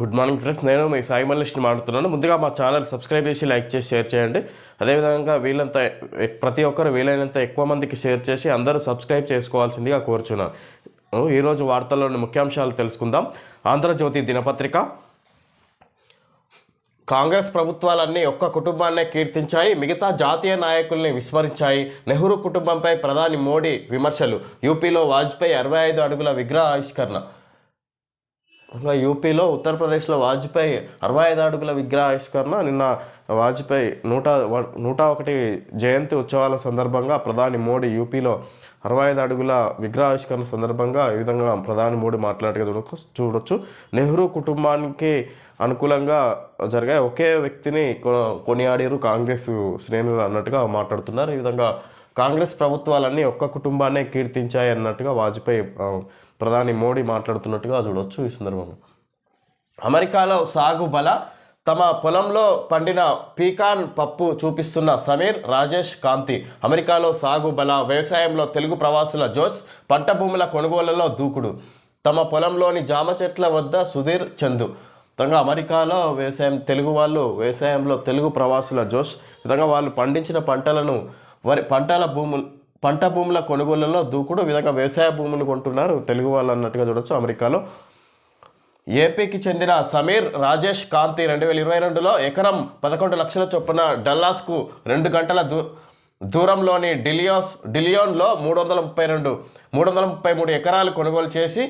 Good morning friends నేను మీ సాయి మల్లేష్ని మాట్లాడుతున్నాను. ముందుగా మా ఛానల్ సబ్స్క్రైబ్ చేసి లైక్ చేసి షేర్ చేయండి. అదేవిధంగా వీళ్ళంత ప్రతి ఒక్కరు వీలైనంత ఎక్కువ మందికి షేర్ చేసి అందరూ సబ్స్క్రైబ్ చేసుకోవాల్సిందిగా కోరుచున్నాను. ఈరోజు వార్తల్లోని ముఖ్యాంశాలు తెలుసుకుందాం. ఆంధ్రజ్యోతి దినపత్రిక. కాంగ్రెస్ ప్రభుత్వాలన్నీ ఒక్క కుటుంబాన్నే కీర్తించాయి మిగతా జాతీయ నాయకుల్ని విస్మరించాయి. నెహ్రూ కుటుంబంపై ప్రధాని మోడీ విమర్శలు. యూపీలో వాజ్పేయి అరవై ఐదు అడుగుల విగ్రహ ఆవిష్కరణ ఇంకా యూపీలో ఉత్తరప్రదేశ్లో వాజ్పేయి అరవై ఐదు అడుగుల విగ్రహ ఆవిష్కరణ నిన్న వాజ్పేయి నూట వ- నూట ఒకటి జయంతి ఉత్సవాల సందర్భంగా ప్రధాని మోడీ యూపీలో అరవై ఐదు అడుగుల విగ్రహావిష్కరణ సందర్భంగా ఈ విధంగా ప్రధాని మోడీ మాట్లాడగా చూడొచ్చు చూడొచ్చు. నెహ్రూ కుటుంబానికి అనుకూలంగా జరిగాయి ఒకే వ్యక్తిని కొ- కొనియాడారు కాంగ్రెస్ శ్రేణులు అన్నట్టుగా మాట్లాడుతున్నారు. ఈ విధంగా కాంగ్రెస్ ప్రభుత్వాలన్నీ ఒక్క కుటుంబాన్నే కీర్తించాయి అన్నట్టుగా వాజ్పేయి ప్రధాని మోడీ మాట్లాడుతున్నట్టుగా చూడొచ్చు ఈ సందర్భంలో. అమెరికాలో సాగు బల తమ పొలంలో పండిన పీకాన్ పప్పు చూపిస్తున్న సమీర్ రాజేష్ కాంతి. అమెరికాలో సాగు బల వ్యవసాయంలో తెలుగు ప్రవాసుల జోష్ పంట భూముల కొనుగోళ్ళలో దూకుడు. తమ పొలంలోని జామ చెట్ల వద్ద సుధీర్ చందు. విధంగా అమెరికాలో వ్యవసాయం తెలుగు వాళ్ళు వ్యవసాయంలో తెలుగు ప్రవాసుల జోష్. విధంగా వాళ్ళు పండించిన పంటలను వరి పంటల భూములు పంట భూముల కొనుగోలులో దూకుడు విధంగా వ్యవసాయ భూములు కొంటున్నారు. తెలుగు వాళ్ళు అన్నట్టుగా చూడొచ్చు అమెరికాలో. ఏపీకి చెందిన సమీర్ రాజేష్ కాంతి రెండు వేల ఇరవై రెండులో ఎకరం పదకొండు లక్షల చొప్పున డల్లాస్కు రెండు గంటల దూ దూరంలోని డిలియోస్ డిలియోన్లో మూడు వందల ముప్పై రెండు మూడు వందల ముప్పై మూడు ఎకరాలు కొనుగోలు చేసి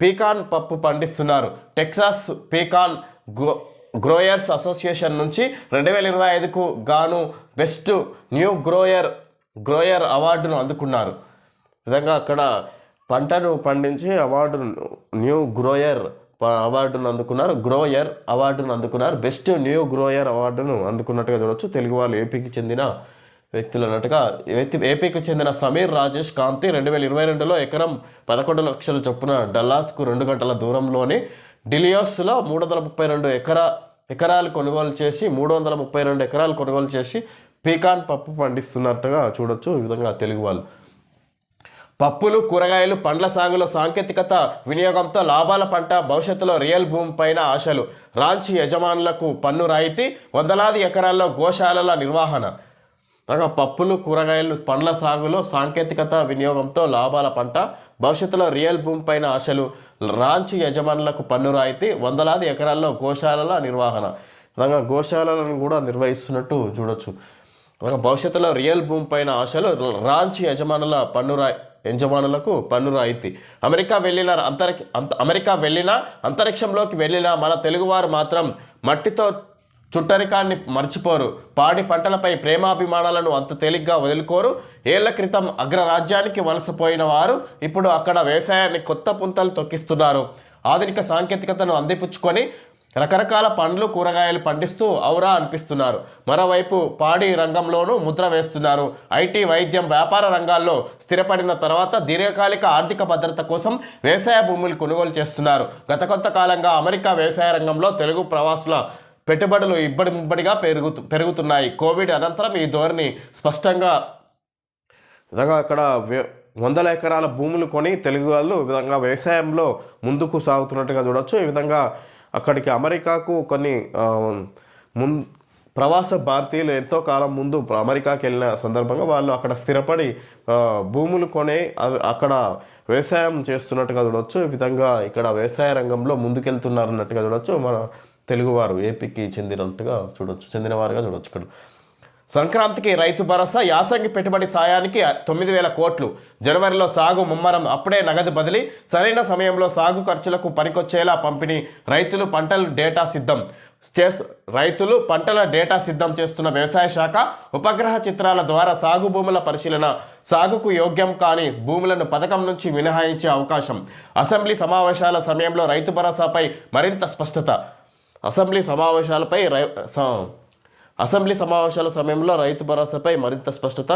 పీకాన్ పప్పు పండిస్తున్నారు. Texas pecan go growers association నుంచి రెండు వేల ఇరవై ఐదుకు గాను బెస్ట్ న్యూ గ్రోయర్ గ్రోయర్ అవార్డును అందుకున్నారు. విధంగా అక్కడ పంటను పండించి అవార్డు న్యూ గ్రోయర్ అవార్డును అందుకున్నారు. గ్రోయర్ అవార్డును అందుకున్నారు. బెస్ట్ న్యూ గ్రోయర్ అవార్డును అందుకున్నట్టుగా చూడొచ్చు. తెలుగు వాళ్ళు ఏపీకి చెందిన వ్యక్తులు అన్నట్టుగా ఏపీకి చెందిన సమీర్ రాజేష్ కాంతి రెండు వేల ఇరవై రెండులో ఎకరం పదకొండు లక్షల చొప్పున డల్లాస్కు రెండు గంటల దూరంలోని డిలియోస్లో మూడు వందల ముప్పై రెండు ఎకరా ఎకరాలు కొనుగోలు చేసి మూడు వందల ముప్పై రెండు ఎకరాలు కొనుగోలు చేసి పీకాన్ పప్పు పండిస్తున్నట్టుగా చూడొచ్చు. ఈ విధంగా తెలుగు వాళ్ళు. పప్పులు కూరగాయలు పండ్ల సాగులో సాంకేతికత వినియోగంతో లాభాల పంట భవిష్యత్తులో రియల్ భూమి పైన ఆశలు. రాంచి యజమానులకు పన్ను రాయితీ వందలాది ఎకరాల్లో గోశాలల నిర్వహణ. అనగా పప్పులు కూరగాయలు పండ్ల సాగులో సాంకేతికత వినియోగంతో లాభాల పంట భవిష్యత్తులో రియల్ భూమి పైన ఆశలు. రాంచి యజమానులకు పన్ను రాయితీ వందలాది ఎకరాల్లో గోశాలల నిర్వహణ. రంగ గోశాలలను కూడా నిర్వహిస్తున్నట్టు చూడొచ్చు. ఒక భవిష్యత్తులో రియల్ భూమి పైన ఆశలు రాంచి యజమానుల పన్ను రా యజమానులకు పన్ను రాయితీ అమెరికా వెళ్ళిన అంతరిక్ష అంత అమెరికా వెళ్ళిన అంతరిక్షంలోకి వెళ్ళిన మన తెలుగువారు మాత్రం మట్టితో చుట్టరికాన్ని మర్చిపోరు. పాడి పంటలపై ప్రేమాభిమానాలను అంత తేలిగ్గా వదులుకోరు. ఏళ్ళ క్రితం అగ్రరాజ్యానికి వలసపోయిన వారు ఇప్పుడు అక్కడ వ్యవసాయాన్ని కొత్త పుంతలు తొక్కిస్తున్నారు. ఆధునిక సాంకేతికతను అందిపుచ్చుకొని రకరకాల పండ్లు కూరగాయలు పండిస్తూ ఔరా అనిపిస్తున్నారు. మరోవైపు పాడి రంగంలోనూ ముద్ర వేస్తున్నారు. ఐటీ వైద్యం వ్యాపార రంగాల్లో స్థిరపడిన తర్వాత దీర్ఘకాలిక ఆర్థిక భద్రత కోసం వ్యవసాయ భూములు కొనుగోలు చేస్తున్నారు. గత కొంత కాలంగా అమెరికా వ్యవసాయ రంగంలో తెలుగు ప్రవాసుల పెట్టుబడులు ఇబ్బడి ముబ్బడిగా పెరుగుతు పెరుగుతున్నాయి. కోవిడ్ అనంతరం ఈ ధోరణి స్పష్టంగా విధంగా అక్కడ వందల ఎకరాల భూములు కొని తెలుగు వాళ్ళు ఈ విధంగా వ్యవసాయంలో ముందుకు సాగుతున్నట్టుగా చూడొచ్చు. ఈ విధంగా అక్కడికి అమెరికాకు కొన్ని ముం ప్రవాస భారతీయులు ఎంతో కాలం ముందు అమెరికాకి వెళ్ళిన సందర్భంగా వాళ్ళు అక్కడ స్థిరపడి భూములు కొని అవి అక్కడ వ్యవసాయం చేస్తున్నట్టుగా చూడవచ్చు ఈ విధంగా ఇక్కడ వ్యవసాయ రంగంలో ముందుకెళ్తున్నారన్నట్టుగా చూడవచ్చు మన తెలుగువారు ఏపీకి చెందినట్టుగా చూడొచ్చు. చెందినవారుగా చూడొచ్చు ఇక్కడ. సంక్రాంతికి రైతు భరోసా యాసంగి పెట్టుబడి సాయానికి తొమ్మిది వేల కోట్లు. జనవరిలో సాగు ముమ్మరం అప్పుడే నగదు బదిలీ సరైన సమయంలో సాగు ఖర్చులకు పనికొచ్చేలా పంపిణీ రైతులు పంటలు డేటా సిద్ధం. చేస్ రైతులు పంటల డేటా సిద్ధం చేస్తున్న వ్యవసాయ శాఖ ఉపగ్రహ చిత్రాల ద్వారా సాగు భూముల పరిశీలన సాగుకు యోగ్యం కాని భూములను పథకం నుంచి మినహాయించే అవకాశం. అసెంబ్లీ సమావేశాల సమయంలో రైతు భరోసాపై మరింత స్పష్టత. అసెంబ్లీ సమావేశాలపై రై స- అసెంబ్లీ సమావేశాల సమయంలో రైతు భరోసాపై మరింత స్పష్టత.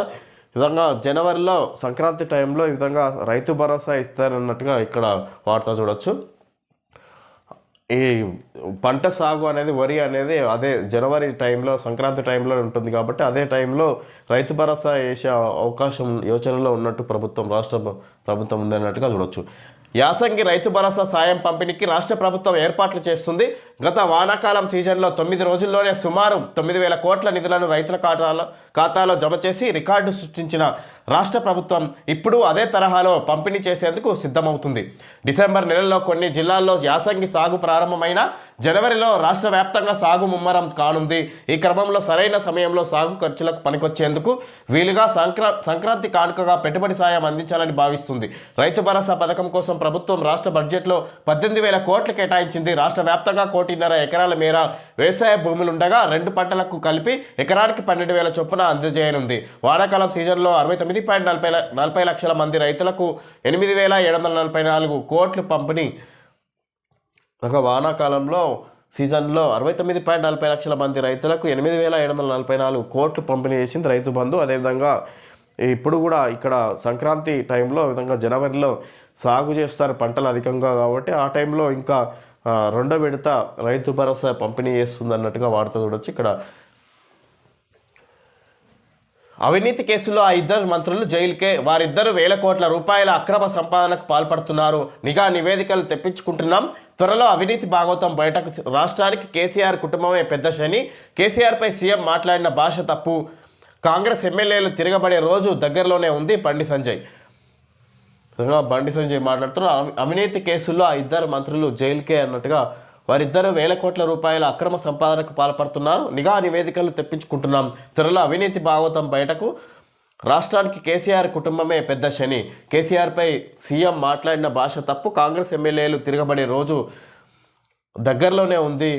విధంగా జనవరిలో సంక్రాంతి టైంలో ఈ విధంగా రైతు భరోసా ఇస్తారన్నట్టుగా ఇక్కడ వార్త చూడొచ్చు. ఈ పంట సాగు అనేది వరి అనేది అదే జనవరి టైంలో సంక్రాంతి టైంలో ఉంటుంది కాబట్టి అదే టైంలో రైతు భరోసా వేసే అవకాశం యోచనలో ఉన్నట్టు ప్రభుత్వం రాష్ట్ర ప్రభుత్వం ఉందన్నట్టుగా చూడొచ్చు. యాసంగి రైతు భరోసా సాయం పంపిణీకి రాష్ట్ర ప్రభుత్వం ఏర్పాట్లు చేస్తుంది. గత వానాకాలం సీజన్లో తొమ్మిది రోజుల్లోనే సుమారు తొమ్మిది వేల కోట్ల నిధులను రైతుల ఖాతాలో ఖాతాలో జమ చేసి రికార్డు సృష్టించిన రాష్ట్ర ప్రభుత్వం ఇప్పుడు అదే తరహాలో పంపిణీ చేసేందుకు సిద్ధమవుతుంది. డిసెంబర్ నెలలో కొన్ని జిల్లాల్లో యాసంగి సాగు ప్రారంభమైన జనవరిలో రాష్ట్ర వ్యాప్తంగా సాగు ముమ్మరం కానుంది. ఈ క్రమంలో సరైన సమయంలో సాగు ఖర్చులకు పనికొచ్చేందుకు వీలుగా సంక్రా సంక్రాంతి కానుకగా పెట్టుబడి సాయం అందించాలని భావిస్తుంది. రైతు భరోసా పథకం కోసం ప్రభుత్వం రాష్ట్ర బడ్జెట్లో పద్దెనిమిది వేల కోట్లు కేటాయించింది. రాష్ట్ర వ్యాప్తంగా కోటిన్నర ఎకరాల మేర వ్యవసాయ భూములుండగా రెండు పంటలకు కలిపి ఎకరానికి పన్నెండు వేల చొప్పున అందజేయనుంది. వానాకాలం సీజన్లో అరవై తొమ్మిది ఎనిమిది పాయింట్ నలభై నలభై లక్షల మంది రైతులకు ఎనిమిది వేల ఏడు వందల నలభై నాలుగు కోట్లు పంపిణీ. ఒక వానాకాలంలో సీజన్లో అరవై తొమ్మిది పాయింట్ నలభై లక్షల మంది రైతులకు ఎనిమిది వేల ఏడు వందల నలభై నాలుగు కోట్లు పంపిణీ చేసింది రైతు బంధు. అదేవిధంగా ఇప్పుడు కూడా ఇక్కడ సంక్రాంతి టైంలో విధంగా జనవరిలో సాగు చేస్తారు పంటలు అధికంగా కాబట్టి ఆ టైంలో ఇంకా రెండో విడత రైతు భరోసా పంపిణీ చేస్తుంది అన్నట్టుగా వార్త చూడొచ్చు. ఇక్కడ అవినీతి కేసులో ఆ ఇద్దరు మంత్రులు జైలుకే వారిద్దరు వేల కోట్ల రూపాయల అక్రమ సంపాదనకు పాల్పడుతున్నారు. నిఘా నివేదికలు తెప్పించుకుంటున్నాం. త్వరలో అవినీతి భాగవతం బయటకు రాష్ట్రానికి కేసీఆర్ కుటుంబమే పెద్ద శని. కేసీఆర్పై సీఎం మాట్లాడిన భాష తప్పు. కాంగ్రెస్ ఎమ్మెల్యేలు తిరగబడే రోజు దగ్గరలోనే ఉంది బండి సంజయ్. బండి సంజయ్ మాట్లాడుతున్నారు. అవినీతి కేసుల్లో ఆ ఇద్దరు మంత్రులు జైలుకే అన్నట్టుగా వారిద్దరు వేల కోట్ల రూపాయల అక్రమ సంపాదనకు పాల్పడుతున్నారు. నిఘా నివేదికలు తెప్పించుకుంటున్నాం. త్వరలో అవినీతి భాగవతం బయటకు. రాష్ట్రానికి కేసీఆర్ కుటుంబమే పెద్ద శని. కేసీఆర్పై సీఎం మాట్లాడిన భాష తప్పు. కాంగ్రెస్ ఎమ్మెల్యేలు తిరగబడే రోజు దగ్గరలోనే ఉంది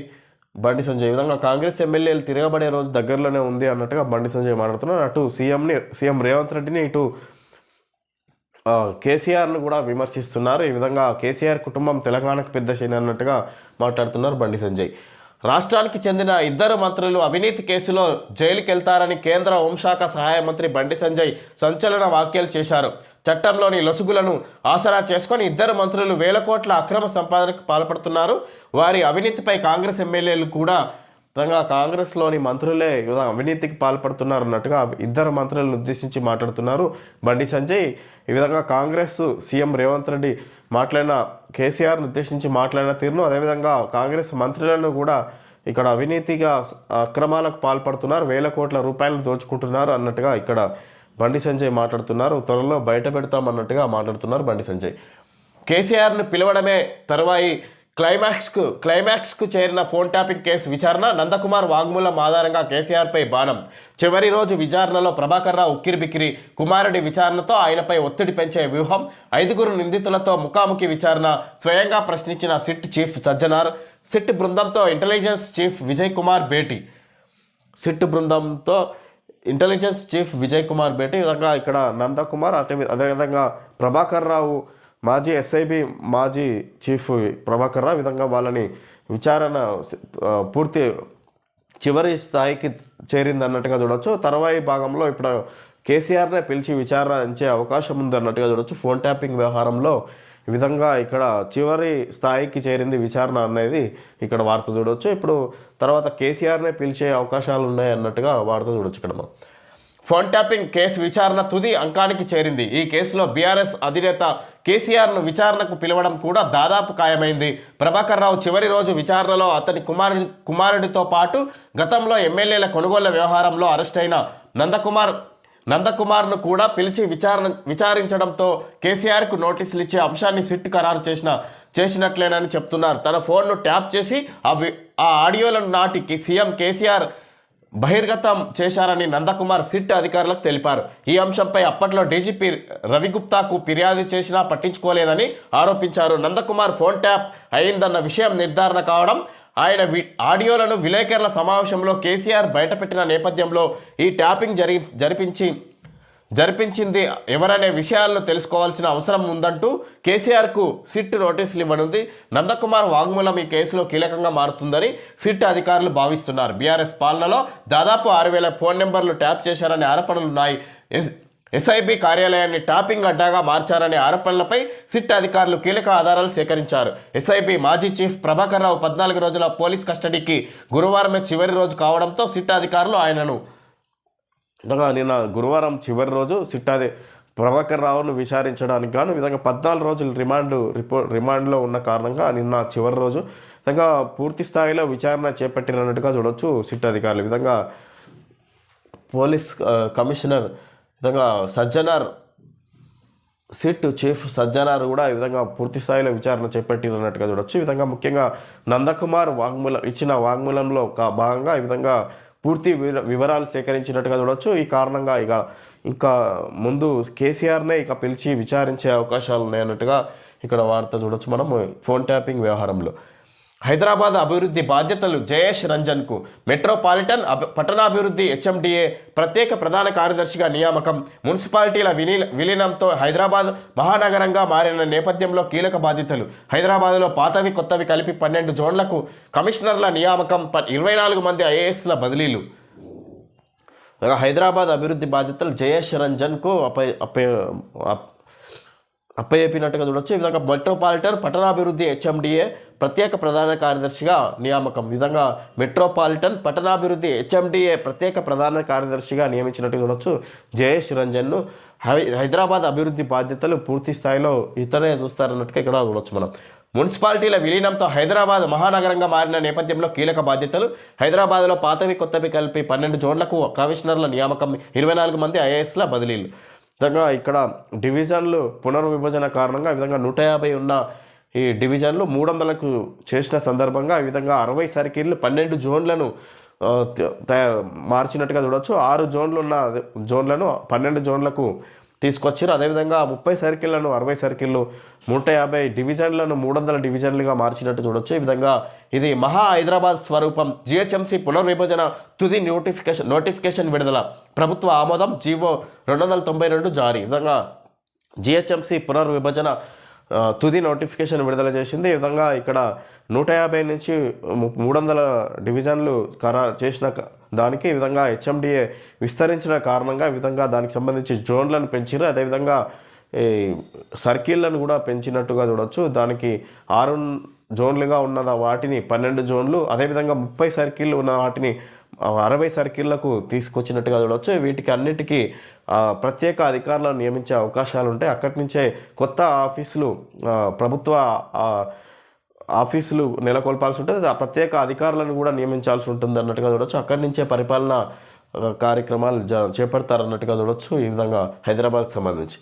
బండి సంజయ్. విధంగా కాంగ్రెస్ ఎమ్మెల్యేలు తిరగబడే రోజు దగ్గరలోనే ఉంది అన్నట్టుగా బండి సంజయ్ మాట్లాడుతున్నారు. అటు సీఎంని సీఎం రేవంత్ రెడ్డిని ఇటు కేసీఆర్ను కూడా విమర్శిస్తున్నారు. ఈ విధంగా కేసీఆర్ కుటుంబం తెలంగాణకు పెద్ద శని అన్నట్టుగా మాట్లాడుతున్నారు బండి సంజయ్. రాష్ట్రానికి చెందిన ఇద్దరు మంత్రులు అవినీతి కేసులో జైలుకి వెళ్తారని కేంద్ర హోంశాఖ సహాయ మంత్రి బండి సంజయ్ సంచలన వ్యాఖ్యలు చేశారు. చట్టంలోని లొసుగులను ఆసరా చేసుకొని ఇద్దరు మంత్రులు వేల కోట్ల అక్రమ సంపాదనకు పాల్పడుతున్నారు. వారి అవినీతిపై కాంగ్రెస్ ఎమ్మెల్యేలు కూడా విధంగా కాంగ్రెస్లోని మంత్రులే అవినీతికి పాల్పడుతున్నారు అన్నట్టుగా ఇద్దరు మంత్రులను ఉద్దేశించి మాట్లాడుతున్నారు. బండి సంజయ్ ఈ విధంగా కాంగ్రెస్ సీఎం రేవంత్ రెడ్డి మాట్లాడిన కేసీఆర్ను ఉద్దేశించి మాట్లాడిన తీరును అదేవిధంగా కాంగ్రెస్ మంత్రులను కూడా ఇక్కడ అవినీతిగా అక్రమాలకు పాల్పడుతున్నారు. వేల కోట్ల రూపాయలను దోచుకుంటున్నారు అన్నట్టుగా ఇక్కడ బండి సంజయ్ మాట్లాడుతున్నారు. త్వరలో బయట పెడతామన్నట్టుగా మాట్లాడుతున్నారు బండి సంజయ్. కేసీఆర్ను పిలవడమే తరువాయి క్లైమాక్స్కు క్లైమాక్స్కు చేరిన ఫోన్ ట్యాపింగ్ కేసు విచారణ నందకుమార్ వాగ్మూలం ఆధారంగా కేసీఆర్పై బాణం. చివరి రోజు విచారణలో ప్రభాకర్ రావు ఉక్కిరిబిక్కిరి కుమారుడి విచారణతో ఆయనపై ఒత్తిడి పెంచే వ్యూహం ఐదుగురు నిందితులతో ముఖాముఖి విచారణ స్వయంగా ప్రశ్నించిన సిట్ చీఫ్ సజ్జనార్ సిట్ బృందంతో ఇంటెలిజెన్స్ చీఫ్ విజయ్ కుమార్ భేటీ. సిట్ బృందంతో ఇంటెలిజెన్స్ చీఫ్ విజయ్ కుమార్ భేటీ విధంగా ఇక్కడ నందకుమార్ అదే అదేవిధంగా ప్రభాకర్ రావు మాజీ ఎస్ఐబి మాజీ చీఫ్ ప్రభాకర్ రావు విధంగా వాళ్ళని విచారణ పూర్తి చివరి స్థాయికి చేరింది అన్నట్టుగా చూడొచ్చు. తర్వాయి భాగంలో ఇప్పుడు కేసీఆర్నే పిలిచి విచారించే అవకాశం ఉంది అన్నట్టుగా చూడొచ్చు. ఫోన్ ట్యాపింగ్ వ్యవహారంలో ఈ విధంగా ఇక్కడ చివరి స్థాయికి చేరింది విచారణ అనేది ఇక్కడ వార్త చూడొచ్చు. ఇప్పుడు తర్వాత కేసీఆర్నే పిలిచే అవకాశాలు ఉన్నాయి అన్నట్టుగా వార్త చూడొచ్చు ఇక్కడ మనం. ఫోన్ ట్యాపింగ్ కేసు విచారణ తుది అంకానికి చేరింది. ఈ కేసులో బీఆర్ఎస్ అధినేత కేసీఆర్ను విచారణకు పిలవడం కూడా దాదాపు ఖాయమైంది. ప్రభాకర్ రావు చివరి రోజు విచారణలో అతని కుమారుడి కుమారుడితో పాటు గతంలో ఎమ్మెల్యేల కొనుగోళ్ళ వ్యవహారంలో అరెస్ట్ అయిన నందకుమార్ నందకుమార్ను కూడా పిలిచి విచారణ విచారించడంతో కేసీఆర్కు నోటీసులు ఇచ్చే అంశాన్ని సిట్ ఖరారు చేసిన చేసినట్లేనని చెప్తున్నారు. తన ఫోన్ను ట్యాప్ చేసి ఆ వి- ఆ ఆడియోలను నాటికి సీఎం కేసీఆర్ బహిర్గతం చేశారని నందకుమార్ సిట్ అధికారులకు తెలిపారు. ఈ అంశంపై అప్పట్లో డీజీపీ రవిగుప్తాకు ఫిర్యాదు చేసినా పట్టించుకోలేదని ఆరోపించారు. నందకుమార్ ఫోన్ ట్యాప్ అయిందన్న విషయం నిర్ధారణ కావడం ఆయన వి ఆడియోలను విలేకరుల సమావేశంలో కేసీఆర్ బయటపెట్టిన నేపథ్యంలో ఈ ట్యాపింగ్ జరి జరిపించి జరిపించింది ఎవరనే విషయాలను తెలుసుకోవాల్సిన అవసరం ఉందంటూ కేసీఆర్కు సిట్ నోటీసులు ఇవ్వనుంది. నందకుమార్ వాగ్మూలం ఈ కేసులో కీలకంగా మారుతుందని సిట్ అధికారులు భావిస్తున్నారు. బీఆర్ఎస్ పాలనలో దాదాపు ఆరు వేల ఫోన్ నెంబర్లు ట్యాప్ చేశారనే ఆరోపణలున్నాయి ఎస్ ఎస్ఐబి కార్యాలయాన్ని టాపింగ్ అడ్డాగా మార్చారనే ఆరోపణలపై సిట్ అధికారులు కీలక ఆధారాలు సేకరించారు. ఎస్ఐబి మాజీ చీఫ్ ప్రభాకర్ రావు పద్నాలుగు రోజుల పోలీస్ కస్టడీకి గురువారమే చివరి రోజు కావడంతో సిట్ అధికారులు ఆయనను విధంగా నిన్న గురువారం చివరి రోజు సిట్ అధి ప్రభాకర్ రావును విచారించడానికి గాను విధంగా పద్నాలుగు రోజులు రిమాండ్ రిపో రిమాండ్లో ఉన్న కారణంగా నిన్న చివరి రోజు ఇంకా విధంగా పూర్తి స్థాయిలో విచారణ చేపట్టినట్టుగా చూడొచ్చు సిట్ అధికారులు. విధంగా పోలీస్ కమిషనర్ విధంగా సజ్జనార్ సిట్ చీఫ్ సజ్జనార్ కూడా ఈ విధంగా పూర్తి స్థాయిలో విచారణ చేపట్టినట్టుగా చూడొచ్చు. ఈ విధంగా ముఖ్యంగా నందకుమార్ వాంగ్మూలం ఇచ్చిన వాంగ్మూలంలో ఒక భాగంగా ఈ విధంగా పూర్తి వివరాలు సేకరించినట్టుగా చూడొచ్చు. ఈ కారణంగా ఇక ఇంకా ముందు కేసీఆర్నే ఇక పిలిచి విచారించే అవకాశాలు ఉన్నాయన్నట్టుగా ఇక్కడ వార్త చూడొచ్చు మనం. ఫోన్ ట్యాపింగ్ వ్యవహారంలో. హైదరాబాద్ అభివృద్ధి బాధ్యతలు జయేష్ రంజన్కు. మెట్రోపాలిటన్ పట్టణాభివృద్ధి హెచ్ఎండిఏ ప్రత్యేక ప్రధాన కార్యదర్శిగా నియామకం. మున్సిపాలిటీల విలీ విలీనంతో హైదరాబాద్ మహానగరంగా మారిన నేపథ్యంలో కీలక బాధ్యతలు. హైదరాబాద్లో పాతవి కొత్తవి కలిపి పన్నెండు జోన్లకు కమిషనర్ల నియామకం ప- ఇరవై నాలుగు మంది ఐఏఎస్ల బదిలీలు. హైదరాబాద్ అభివృద్ధి బాధ్యతలు జయేష్ రంజన్కు అప్ప అప్- అప్పయ్యపినట్టుగా చూడొచ్చు. ఈ విధంగా మెట్రోపాలిటన్ పట్టణాభివృద్ధి హెచ్ఎండిఏ ప్రత్యేక ప్రధాన కార్యదర్శిగా నియామకం. విధంగా మెట్రోపాలిటన్ పట్టణాభివృద్ధి హెచ్ఎండిఏ ప్రత్యేక ప్రధాన కార్యదర్శిగా నియమించినట్టు చూడొచ్చు. జయేష్ రంజన్ను. హై హైదరాబాద్ అభివృద్ధి బాధ్యతలు పూర్తి స్థాయిలో ఇతరే చూస్తారన్నట్టుగా ఇక్కడ చూడొచ్చు మనం. మున్సిపాలిటీల విలీనంతో హైదరాబాద్ మహానగరంగా మారిన నేపథ్యంలో కీలక బాధ్యతలు. హైదరాబాద్లో పాతవి కొత్తవి కలిపి పన్నెండు జోన్లకు కమిషనర్ల నియామకం ఇరవై నాలుగు మంది ఐఏఎస్ల బదిలీలు. విధంగా ఇక్కడ డివిజన్లు పునర్విభజన కారణంగా ఈ విధంగా నూట యాభై ఉన్న ఈ డివిజన్లు మూడు వందలకు చేసిన సందర్భంగా ఈ విధంగా అరవై సర్కిళ్ళు పన్నెండు జోన్లను మార్చినట్టుగా చూడవచ్చు ఆరు జోన్లు ఉన్న జోన్లను పన్నెండు జోన్లకు తీసుకొచ్చారు అదేవిధంగా ముప్పై సర్కిళ్ళను అరవై సర్కిళ్ళు నూట యాభై డివిజన్లను మూడు వందల డివిజన్లుగా మార్చినట్టు చూడొచ్చు. ఈ విధంగా ఇది మహా హైదరాబాద్ స్వరూపం. జిహెచ్ఎంసీ పునర్విభజన తుది నోటిఫికేషన్ నోటిఫికేషన్ విడుదల. ప్రభుత్వ ఆమోదం జీవో రెండు వందల తొంభై రెండు జారీ. విధంగా జిహెచ్ఎంసీ పునర్విభజన తుది నోటిఫికేషన్ విడుదల చేసింది. ఈ విధంగా ఇక్కడ నూట యాభై నుంచి మూడు వందల డివిజన్లు ఖరా చేసిన దానికి ఈ విధంగా హెచ్ఎండిఏ విస్తరించిన కారణంగా ఈ విధంగా దానికి సంబంధించి జోన్లను పెంచారు అదేవిధంగా ఈ సర్కిళ్ళను కూడా పెంచినట్టుగా చూడొచ్చు. దానికి ఆరు జోన్లుగా ఉన్న వాటిని పన్నెండు జోన్లు అదేవిధంగా ముప్పై సర్కిళ్ళు ఉన్న వాటిని అరవై సర్కిళ్ళకు తీసుకొచ్చినట్టుగా చూడవచ్చు. వీటికి అన్నిటికీ ప్రత్యేక అధికారులను నియమించే అవకాశాలు ఉంటాయి. అక్కడి నుంచే కొత్త ఆఫీసులు ప్రభుత్వ ఆఫీసులు నెలకొల్పాల్సి ఉంటుంది. ఆ ప్రత్యేక అధికారులను కూడా నియమించాల్సి ఉంటుంది అన్నట్టుగా చూడవచ్చు. అక్కడి నుంచే పరిపాలన కార్యక్రమాలు జ చేపడతారన్నట్టుగా చూడవచ్చు. ఈ విధంగా హైదరాబాద్కి సంబంధించి.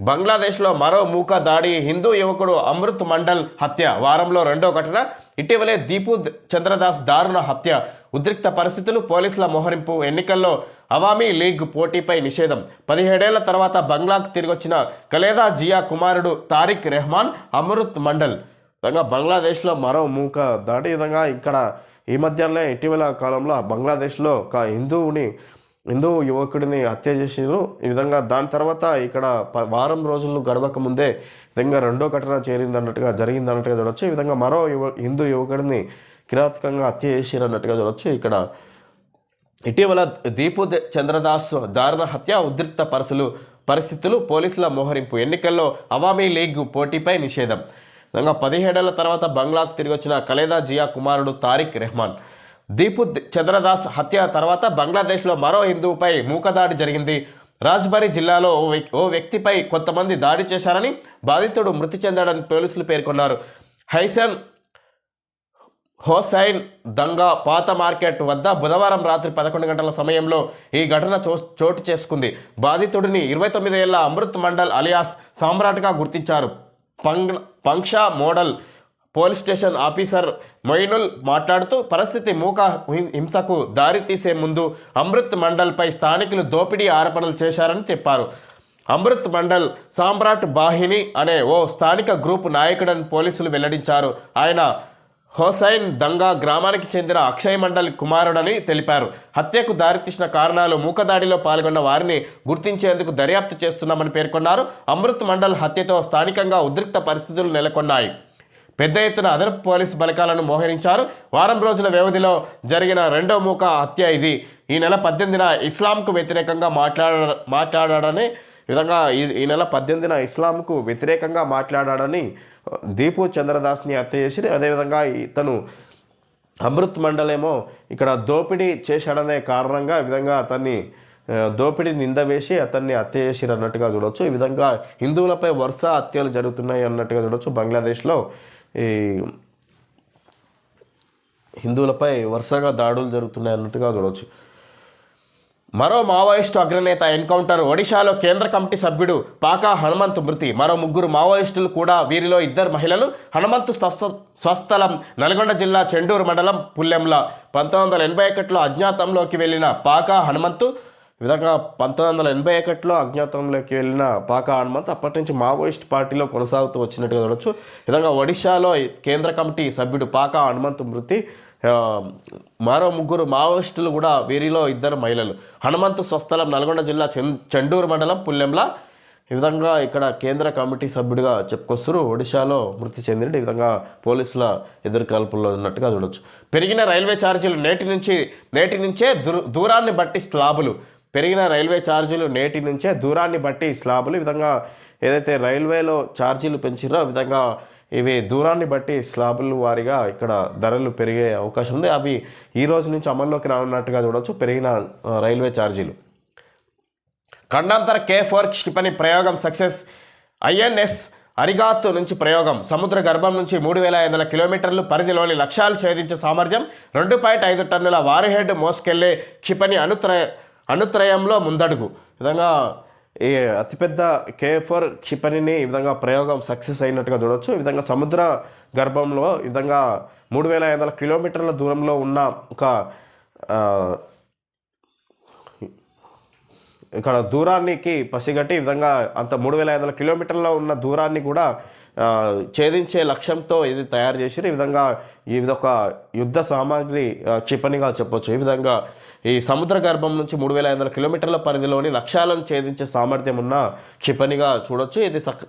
బంగ్లాదేశ్లో మరో మూక దాడి హిందూ యువకుడు అమృత్ మండల్ హత్య. వారంలో రెండో ఘటన ఇటీవలే దీపు చంద్రదాస్ దారుణ హత్య. ఉద్రిక్త పరిస్థితులు పోలీసుల మోహరింపు ఎన్నికల్లో అవామీ లీగ్ పోటీపై నిషేధం. పదిహేడేళ్ళ తర్వాత బంగ్లాకు తిరిగొచ్చిన కలేదా జియా కుమారుడు తారిక్ రెహమాన్ అమృత్ మండల్. విధంగా బంగ్లాదేశ్లో మరో మూక దాడి. విధంగా ఇక్కడ ఈ మధ్యనే ఇటీవల కాలంలో బంగ్లాదేశ్లో ఒక హిందువుని హిందూ యువకుడిని హత్య చేసిరు ఈ విధంగా దాని తర్వాత ఇక్కడ వారం రోజులు గడవక ముందే విధంగా రెండో ఘటన చేరింది అన్నట్టుగా జరిగింది అన్నట్టుగా చూడొచ్చు. ఈ విధంగా మరో యువ హిందూ యువకుడిని కిరాతకంగా హత్య చేసిరు అన్నట్టుగా చూడొచ్చు. ఇక్కడ ఇటీవల దీపు చంద్రదాస్ దారుణ హత్య ఉద్రిక్త పరుసులు పరిస్థితులు పోలీసుల మోహరింపు ఎన్నికల్లో అవామీ లీగ్ పోటీపై నిషేధం. విధంగా పదిహేడేళ్ళ తర్వాత బంగ్లాకు తిరిగి వచ్చిన కలేదా జియా కుమారుడు తారిక్ రెహమాన్. దీపు చంద్రదాస్ హత్య తర్వాత బంగ్లాదేశ్లో మరో హిందువుపై మూకదాడి జరిగింది. రాజ్బరీ జిల్లాలో ఓ వ్యక్- ఓ వ్యక్తిపై కొంతమంది దాడి చేశారని బాధితుడు మృతి చెందాడని పోలీసులు పేర్కొన్నారు. హైసన్ హోసైన్ దంగా పాత మార్కెట్ వద్ద బుధవారం రాత్రి పదకొండు గంటల సమయంలో ఈ ఘటన చో చోటు చేసుకుంది. బాధితుడిని ఇరవై తొమ్మిది ఏళ్ళ అమృత్ మండల్ అలియాస్ సామ్రాట్గా గుర్తించారు. పంగ్ పంక్షా model police station officer Moinul మాట్లాడుతూ పరిస్థితి మూక హింసకు దారితీసే ముందు అమృత్ మండల్పై స్థానికులు దోపిడీ ఆరోపణలు చేశారని చెప్పారు. అమృత్ మండల్ సామ్రాట్ బాహిని అనే ఓ స్థానిక గ్రూప్ నాయకుడని పోలీసులు వెల్లడించారు. ఆయన హోసైన్ దంగా గ్రామానికి చెందిన అక్షయ్ మండల్ కుమారుడని తెలిపారు. హత్యకు దారితీసిన కారణాలు మూకదాడిలో పాల్గొన్న వారిని గుర్తించేందుకు దర్యాప్తు చేస్తున్నామని పేర్కొన్నారు. అమృత్ మండల్ హత్యతో స్థానికంగా ఉద్రిక్త పరిస్థితులు నెలకొన్నాయి. పెద్ద ఎత్తున అదనపు పోలీసు బలకాలను మోహరించారు. వారం రోజుల వ్యవధిలో జరిగిన రెండో మూక హత్య ఇది. ఈ నెల పద్దెనిమిదిన ఇస్లాంకు వ్యతిరేకంగా మాట్లాడ మాట్లాడాడని విధంగా ఈ ఈ నెల పద్దెనిమిదిన ఇస్లాంకు వ్యతిరేకంగా మాట్లాడాడని దీపు చంద్రదాస్ని హత్య చేసి అదేవిధంగా ఇతను అమృత్ మండలేమో ఇక్కడ దోపిడీ చేశాడనే కారణంగా ఈ విధంగా అతన్ని దోపిడీ నింద వేసి అతన్ని హత్య చేసిరన్నట్టుగా చూడవచ్చు ఈ విధంగా హిందువులపై వరుస హత్యలు జరుగుతున్నాయి అన్నట్టుగా చూడొచ్చు. బంగ్లాదేశ్లో ఈ హిందువులపై వరుసగా దాడులు జరుగుతున్నాయి అన్నట్టుగా చూడవచ్చు మరో మావోయిస్టు అగ్రనేత ఎన్కౌంటర్ ఒడిశాలో కేంద్ర కమిటీ సభ్యుడు పాకా హనుమంతు మృతి. మరో ముగ్గురు మావోయిస్టులు కూడా వీరిలో ఇద్దరు మహిళలు. హనుమంతు స్వస్థ స్వస్థలం నల్గొండ జిల్లా చెండూరు మండలం పుల్లెంల. పంతొమ్మిది వందల ఎనభై ఒకటిలో అజ్ఞాతంలోకి వెళ్ళిన పాకా హనుమంతు విధంగా పంతొమ్మిది వందల ఎనభై ఒకటిలో అజ్ఞాతంలోకి వెళ్ళిన పాక హనుమంత్ అప్పటి నుంచి మావోయిస్ట్ పార్టీలో కొనసాగుతూ వచ్చినట్టుగా చూడొచ్చు. విధంగా ఒడిశాలో కేంద్ర కమిటీ సభ్యుడు పాకా హనుమంతు మృతి మరో ముగ్గురు మావోయిస్టులు కూడా వీరిలో ఇద్దరు మహిళలు. హనుమంతు స్వస్థలం నల్గొండ జిల్లా చెం- చెండూరు మండలం పుల్లెంల. ఈ విధంగా ఇక్కడ కేంద్ర కమిటీ సభ్యుడిగా చెప్పుకొస్తారు ఒడిశాలో మృతి చెందిన ఈ విధంగా పోలీసుల ఎదురుకాల్పుల్లో ఉన్నట్టుగా చూడొచ్చు. పెరిగిన రైల్వే ఛార్జీలు నేటి నుంచి నేటి నుంచే దూ- దూరాన్ని బట్టి స్లాబులు. పెరిగిన రైల్వే ఛార్జీలు నేటి నుంచే దూరాన్ని బట్టి స్లాబులు ఈ విధంగా ఏదైతే రైల్వేలో ఛార్జీలు పెంచిరో ఆ విధంగా ఇవి దూరాన్ని బట్టి స్లాబులు వారిగా ఇక్కడ ధరలు పెరిగే అవకాశం ఉంది. అవి ఈ రోజు నుంచి అమల్లోకి రానున్నట్టుగా చూడవచ్చు పెరిగిన రైల్వే ఛార్జీలు. ఖండాంతర కే ఫోర్ క్షిపణి ప్రయోగం సక్సెస్. ఐఎన్ఎస్ అరిగాత్తు నుంచి ప్రయోగం. సముద్ర గర్భం నుంచి మూడు వేల ఐదు వందల కిలోమీటర్లు పరిధిలోని లక్ష్యాలు ఛేదించే సామర్థ్యం రెండు పాయింట్ ఐదు టన్నుల వారిహెడ్ మోసుకెళ్ళే క్షిపణి అనుత్ర అనుత్రయంలో ముందడుగు. విధంగా ఈ అతిపెద్ద కేఫర్ క్షిపణిని ఈ విధంగా ప్రయోగం సక్సెస్ అయినట్టుగా చూడవచ్చు ఈ విధంగా సముద్ర గర్భంలో ఈ విధంగా మూడు వేల ఐదు వందల కిలోమీటర్ల దూరంలో ఉన్న ఒక ఇక్కడ దూరానికి పసిగట్టి ఈ విధంగా అంత మూడు వేల ఐదు వందల కిలోమీటర్లో ఉన్న దూరాన్ని కూడా ఛేదించే లక్ష్యంతో ఇది తయారు చేసి ఈ విధంగా ఇది ఒక యుద్ధ సామాగ్రి క్షిపణిగా చెప్పొచ్చు. ఈ విధంగా ఈ సముద్ర గర్భం నుంచి మూడు వేల ఐదు వందల కిలోమీటర్ల పరిధిలోని లక్ష్యాలను ఛేదించే సామర్థ్యం ఉన్న క్షిపణిగా చూడొచ్చు. ఇది సక్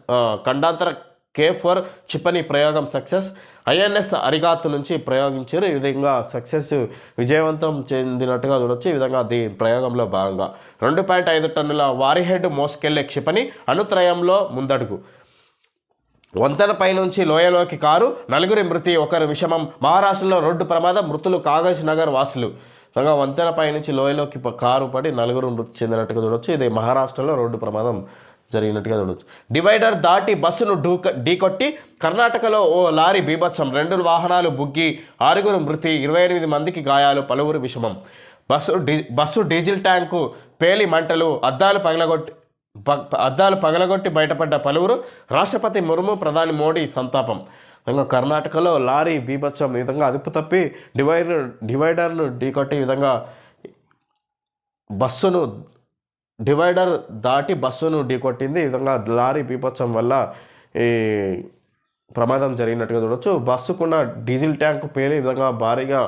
ఖండాంతర కే ఫర్ క్షిపణి ప్రయోగం సక్సెస్. ఐఎన్ఎస్ అరిగాత్ నుంచి ప్రయోగించారు. ఈ విధంగా సక్సెస్ విజయవంతం చెందినట్టుగా చూడొచ్చు. ఈ విధంగా దీని ప్రయోగంలో భాగంగా రెండు పాయింట్ ఐదు టన్నుల వారిహెడ్ మోసుకెళ్ళే క్షిపణి అనుత్రయంలో ముందడుగు. వంతెనపై నుంచి లోయలోకి కారు నలుగురి మృతి ఒకరి విషమం. మహారాష్ట్రలో రోడ్డు ప్రమాదం మృతులు కాగజ్ నగర్ వాసులు. విధంగా వంతెనపై నుంచి లోయలోకి కారు పడి నలుగురు మృతి చెందినట్టుగా చూడవచ్చు ఇది మహారాష్ట్రలో రోడ్డు ప్రమాదం జరిగినట్టుగా చూడవచ్చు డివైడర్ దాటి బస్సును ఢూక ఢీకొట్టి కర్ణాటకలో ఓ లారీ బీభత్సం. రెండు వాహనాలు బుగ్గి ఆరుగురు మృతి ఇరవై ఎనిమిది మందికి గాయాలు పలువురు విషమం. బస్సు డీ బస్సు డీజిల్ ట్యాంకు పేలి మంటలు అద్దాలు పగలగొట్టి అద్దాలు పగలగొట్టి బయటపడ్డ పలువురు రాష్ట్రపతి ముర్ము ప్రధాని మోడీ సంతాపం. విధంగా కర్ణాటకలో లారీ బీభత్సం ఈ విధంగా అదుపు తప్పి డివైడర్ డివైడర్ను ఢీకొట్టి విధంగా బస్సును డివైడర్ దాటి బస్సును ఢీకొట్టింది ఈ విధంగా లారీ బీభత్సం వల్ల ఈ ప్రమాదం జరిగినట్టుగా చూడొచ్చు. బస్సుకున్న డీజిల్ ట్యాంక్ పేలి విధంగా భారీగా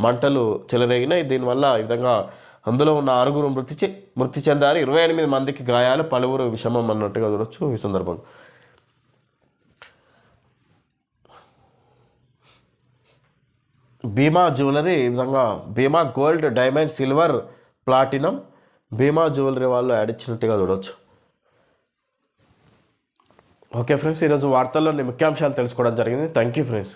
మంటలు చెలరేగినాయి. దీనివల్ల ఈ విధంగా అందులో ఉన్న ఆరుగురు మృతి మృతి చెందారు. ఇరవై ఎనిమిది మందికి గాయాలు పలువురు విషమం అన్నట్టుగా చూడొచ్చు ఈ సందర్భంగా భీమా జ్యువెలరీ ఈ విధంగా Bhima gold diamond silver platinum Bhima jewellery వాళ్ళు యాడ్ ఇచ్చినట్టుగా చూడవచ్చు ఓకే ఫ్రెండ్స్ ఈరోజు వార్తల్లో ముఖ్యాంశాలు తెలుసుకోవడం జరిగింది. Thank you friends.